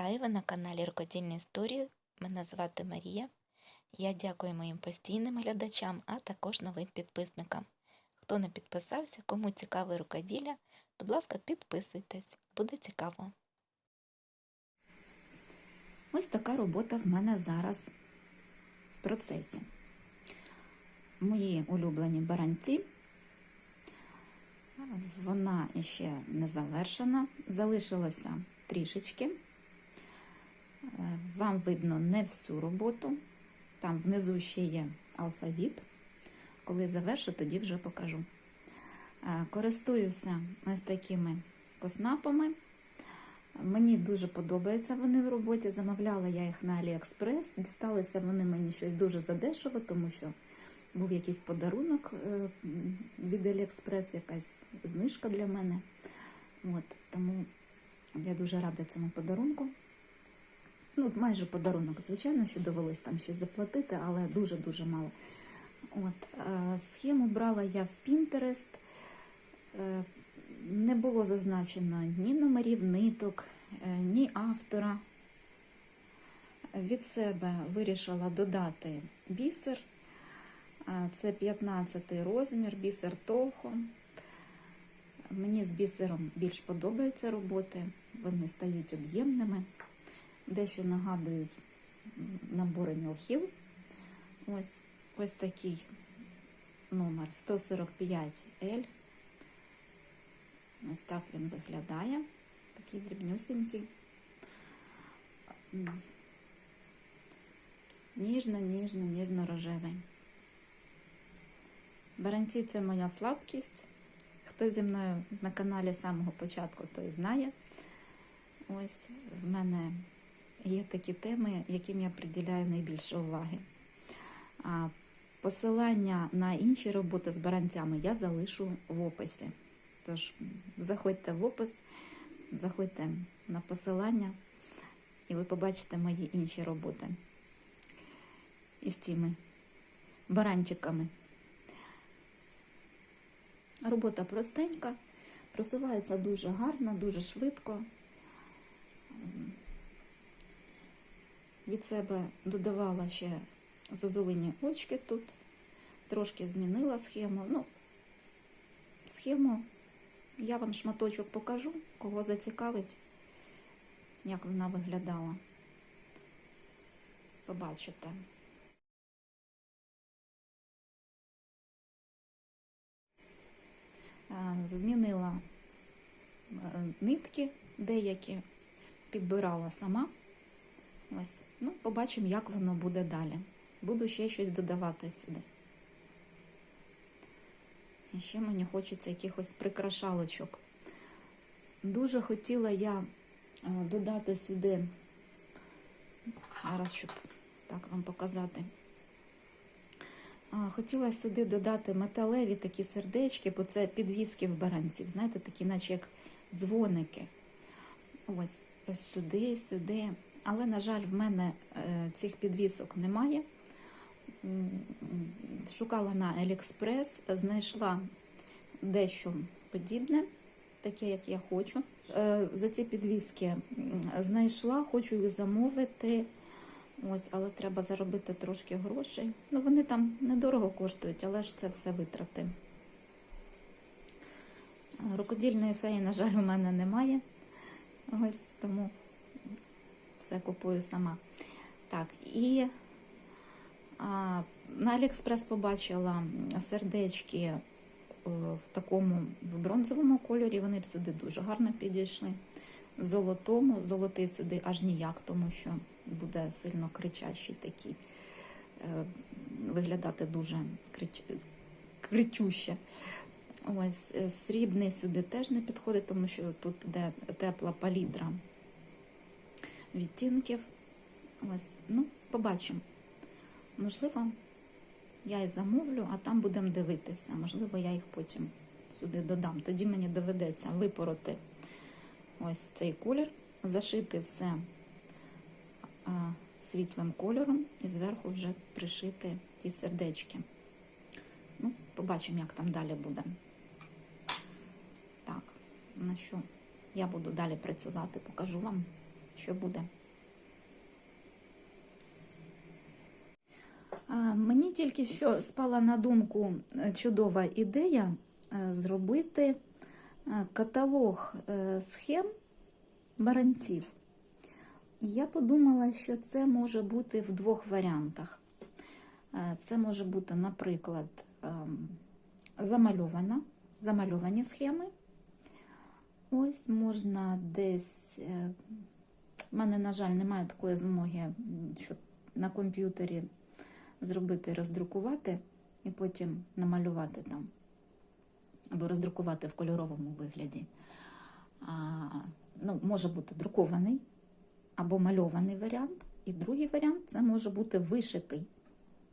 Вітаю ви на каналі Рукодільні історії. Мене звати Марія. Я дякую моїм постійним глядачам, а також новим підписникам. Хто не підписався, кому цікаве рукоділля, будь ласка, підписуйтесь, буде цікаво. Ось така робота в мене зараз в процесі. Мої улюблені баранці. Вона ще не завершена, залишилося трішечки. Вам видно не всю роботу. Там внизу ще є алфавіт. Коли завершу, тоді вже покажу. Е, Користуюся ось такими коснапами. Мені дуже подобаються вони в роботі. Замовляла я їх на Аліекспрес. Дісталися вони мені щось дуже задешево, тому що був якийсь подарунок е, від Аліекспрес, якась знижка для мене. От, тому я дуже рада цьому подарунку. Ну, майже подарунок, звичайно, що довелось там щось заплатити, але дуже-дуже мало. От, е, схему брала я в. Е, не було зазначено ні номерів ниток, е, ні автора. Від себе вирішила додати бісер. Е, Це 15 розмір, бісер Тохо. Мені з бісером більш подобаються роботи, вони стають об'ємними, дещо нагадують набори Мілхіл. Ось, ось такий номер 145L. Ось так він виглядає. Такий дрібнюсенький. Ніжно, ніжно, ніжно-рожевий. Баранці це моя слабкість. Хто зі мною на каналі з самого початку, той знає. Ось в мене є такі теми, яким я приділяю найбільше уваги. Посилання на інші роботи з баранцями я залишу в описі. Тож заходьте в опис, заходьте на посилання, і ви побачите мої інші роботи із цими баранчиками. Робота простенька, просувається дуже гарно, дуже швидко. Від себе додавала ще зозулині очки тут, трошки змінила схему. Ну, схему я вам шматочок покажу, кого зацікавить, як вона виглядала. Побачите. Змінила нитки деякі, підбирала сама. Ось, ну, побачимо, як воно буде далі. Буду ще щось додавати сюди. І ще мені хочеться якихось прикрашалочок. Дуже хотіла я додати сюди, зараз, щоб так вам показати. Хотіла сюди додати металеві такі сердечки, бо це підвіски в баранців, знаєте, такі, наче як дзвоники. Ось, ось сюди, сюди. Але, на жаль, в мене цих підвісок немає. Шукала на Аліекспрес, знайшла дещо подібне, таке, як я хочу. За ці підвіски знайшла, хочу їх замовити. Ось, але треба заробити трошки грошей. Ну, вони там недорого коштують, але ж це все витрати. Рукодільної феї, на жаль, у мене немає. Ось тому все купую сама. Так, і а, на Аліекспрес побачила сердечки в такому в бронзовому кольорі. Вони б сюди дуже гарно підійшли. В золотому, золотий сюди аж ніяк, тому що буде сильно кричащий такий, виглядати дуже крич... кричуще. Ось срібний сюди теж не підходить, тому що тут йде тепла палідра відтінків. Ось, ну, побачимо. Можливо, я і замовлю, а там будемо дивитися. Можливо, я їх потім сюди додам. Тоді мені доведеться випороти ось цей колір, зашити все світлим кольором і зверху вже пришити ті сердечки. Ну, побачимо, як там далі буде. Так, на що я буду далі працювати, покажу вам. Що буде. Мені тільки що спала на думку е, чудова ідея е, зробити е, каталог схем баранців. Я подумала, що це може бути в двох варіантах. Це може бути, наприклад, ем, замальована, замальовані схеми. Ось можна десь. В мене, на жаль, немає такої змоги, щоб на комп'ютері зробити, роздрукувати і потім намалювати там. Або роздрукувати в кольоровому вигляді. А, ну, може бути друкований або мальований варіант. І другий варіант це може бути вишитий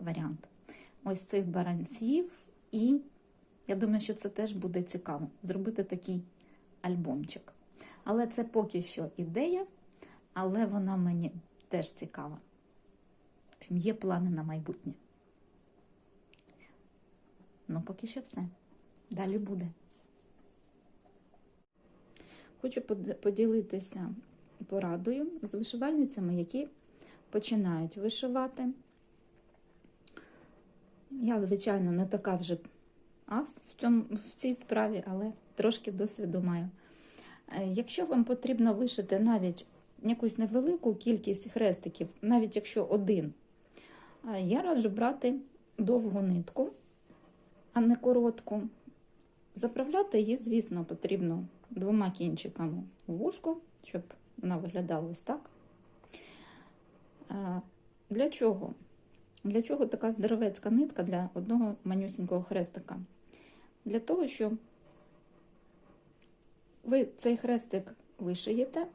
варіант. Ось цих баранців. І я думаю, що це теж буде цікаво зробити такий альбомчик. Але це поки що ідея, але вона мені теж цікава. Є плани на майбутнє. Ну, поки що все. Далі буде. Хочу поділитися порадою з вишивальницями, які починають вишивати. Я, звичайно, не така вже ас в, цьому, в цій справі, але трошки досвіду маю. Е, Якщо вам потрібно вишити навіть якусь невелику кількість хрестиків, навіть якщо один, я раджу брати довгу нитку, а не коротку. Заправляти її, звісно, потрібно двома кінчиками у вушко, щоб вона виглядала ось так. Для чого? Для чого така здоровецька нитка для одного манюсінького хрестика? Для того, що ви цей хрестик вишиєте,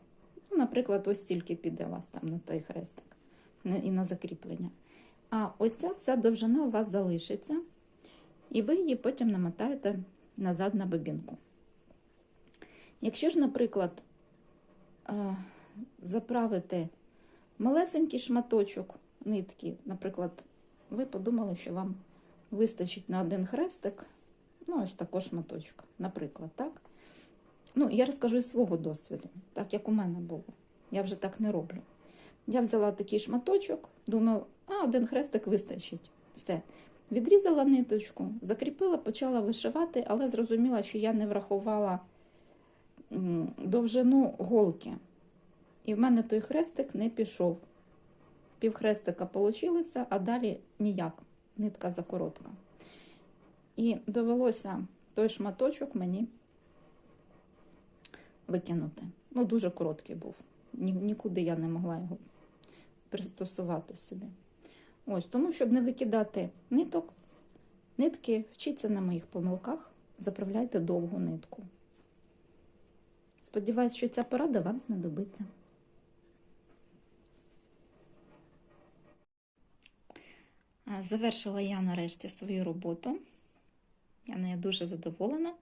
наприклад, ось стільки піде у вас там на той хрестик і на закріплення. А ось ця вся довжина у вас залишиться, і ви її потім намотаєте назад на бобінку. Якщо ж, наприклад, е, заправити малесенький шматочок нитки, наприклад, ви подумали, що вам вистачить на один хрестик, ну, ось такого шматочка, наприклад, так? Ну, я розкажу із свого досвіду, так як у мене було. Я вже так не роблю. Я взяла такий шматочок, думаю, а один хрестик вистачить. Все. Відрізала ниточку, закріпила, почала вишивати, але зрозуміла, що я не врахувала довжину голки. І в мене той хрестик не пішов. Півхрестика вийшло, а далі ніяк. Нитка закоротка. І довелося той шматочок мені викинути. Ну, дуже короткий був. Ні, нікуди я не могла його пристосувати собі. Ось, тому, щоб не викидати ниток, нитки, вчіться на моїх помилках, заправляйте довгу нитку. Сподіваюсь, що ця порада вам знадобиться. Завершила я нарешті свою роботу. Я нею дуже задоволена.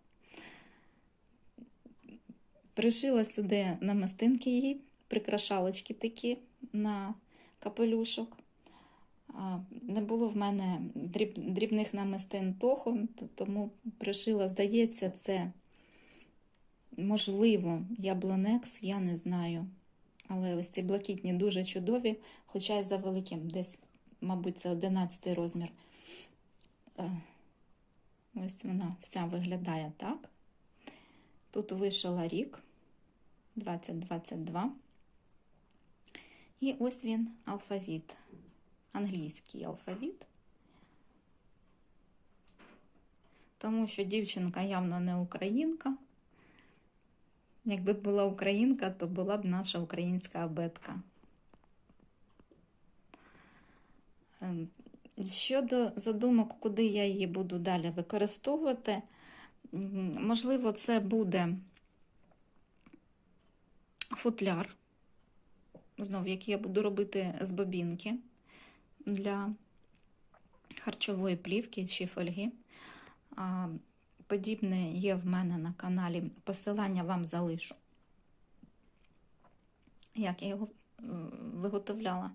Пришила сюди намистинки її, прикрашалочки такі на капелюшок. Не було в мене дріб- дрібних намистин того, тому пришила, здається, це можливо яблонекс, я не знаю. Але ось ці блакитні дуже чудові, хоча й за великим, десь, мабуть, це 11 розмір. Ось вона вся виглядає так. Тут вишила рік 2022. І ось він алфавіт, англійський алфавіт. Тому що дівчинка явно не українка. Якби була українка, то була б наша українська абетка. Ем, Щодо задумок, куди я її буду далі використовувати, можливо, це буде футляр, знов, який я буду робити з бобінки для харчової плівки чи фольги. Подібне є в мене на каналі. Посилання вам залишу, як я його е, виготовляла.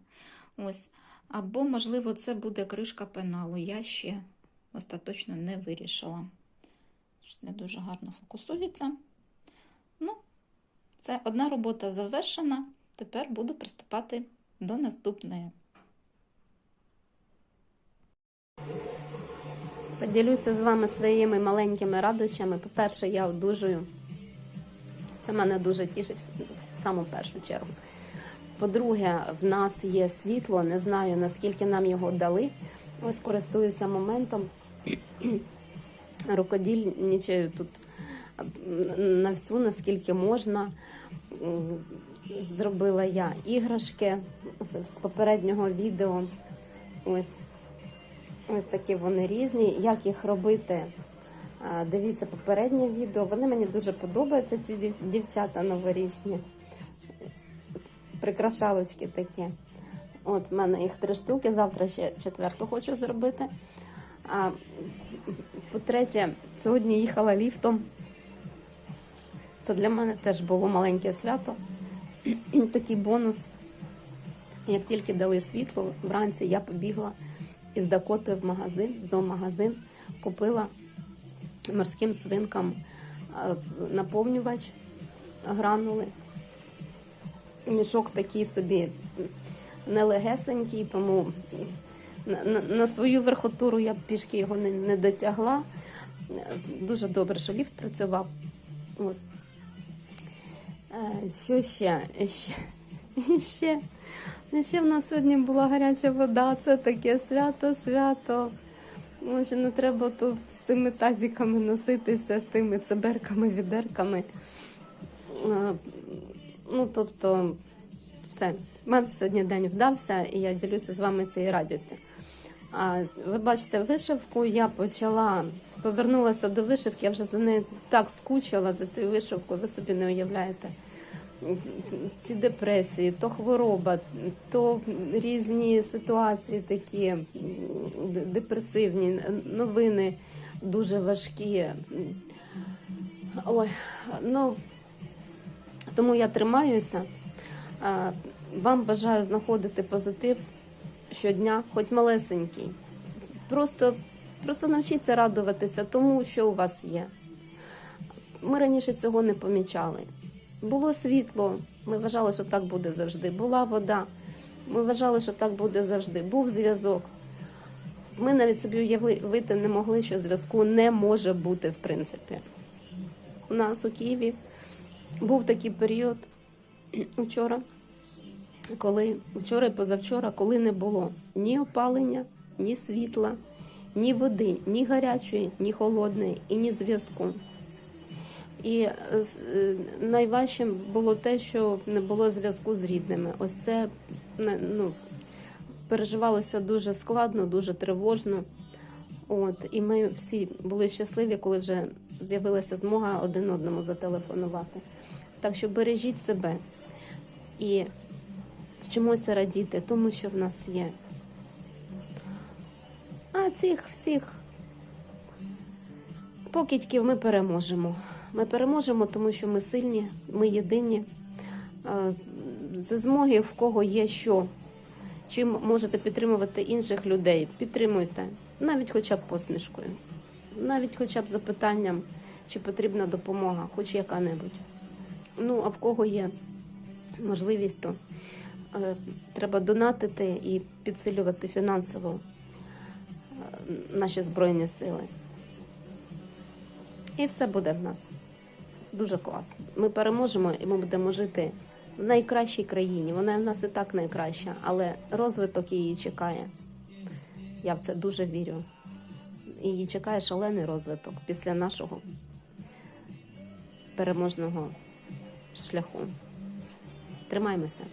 Ось. Або, можливо, це буде кришка пеналу. Я ще остаточно не вирішила. Не дуже гарно фокусується. Це одна робота завершена. тепер буду приступати до наступної. Поділюся з вами своїми маленькими радощами. По-перше, я одужую. Це мене дуже тішить в саму першу чергу. По-друге, в нас є світло, не знаю наскільки нам його дали. Ось користуюся моментом. Рукодільничаю тут на всю, наскільки можна. Зробила я іграшки з попереднього відео. Ось Ось такі вони різні. Як їх робити? Дивіться попереднє відео. Вони мені дуже подобаються, ці дівчата новорічні. Прикрашалочки такі. От в мене їх три штуки. Завтра ще четверту хочу зробити. А по-третє, сьогодні їхала ліфтом. Це для мене теж було маленьке свято. Такий бонус. Як тільки дали світло, вранці я побігла із Дакоти в магазин, в зоомагазин, купила морським свинкам е, наповнювач, гранули. Мішок такий собі нелегесенький, тому на, на, на свою верхотуру я пішки його не, не дотягла. Е, Дуже добре, що ліфт працював. От. Е, Що ще? Ще, ще, ще в нас сьогодні була гаряча вода, це таке свято, свято. Може, не треба тут з тими тазиками носитися, з тими циберками, відерками. Е, Ну, тобто, все. У мене сьогодні день вдався, і я ділюся з вами цією радістю. А ви бачите, вишивку я почала, повернулася до вишивки, я вже за нею так скучила за цю вишивку, ви собі не уявляєте. Ці депресії, то хвороба, то різні ситуації такі депресивні, новини дуже важкі. Ой, ну тому я тримаюся. Вам бажаю знаходити позитив щодня, хоч малесенький. Просто, просто навчіться радуватися тому, що у вас є. Ми раніше цього не помічали. Було світло, ми вважали, що так буде завжди. Була вода, ми вважали, що так буде завжди. Був зв'язок. Ми навіть собі уявити не могли, що зв'язку не може бути, в принципі. У нас у Києві був такий період вчора, коли вчора і позавчора, коли не було ні опалення, ні світла, ні води, ні гарячої, ні холодної і ні зв'язку. І е, е, найважчим було те, що не було зв'язку з рідними. Ось це ну, переживалося дуже складно, дуже тривожно. От, і ми всі були щасливі, коли вже з'явилася змога один одному зателефонувати. Так що бережіть себе і вчимося радіти тому, що в нас є. А цих всіх покидьків ми переможемо. Ми переможемо, тому що ми сильні, ми єдині. Е, За змоги, в кого є що, чим можете підтримувати інших людей, підтримуйте, навіть хоча б посмішкою, навіть хоча б запитанням, чи потрібна допомога, хоч яка-небудь. Ну, а в кого є можливість, то е, треба донатити і підсилювати фінансово наші збройні сили. І все буде в нас. Дуже класно. Ми переможемо і ми будемо жити в найкращій країні. Вона в нас і так найкраща, але розвиток її чекає. Я в це дуже вірю. Її чекає шалений розвиток після нашого переможного шляху. Тримаймося.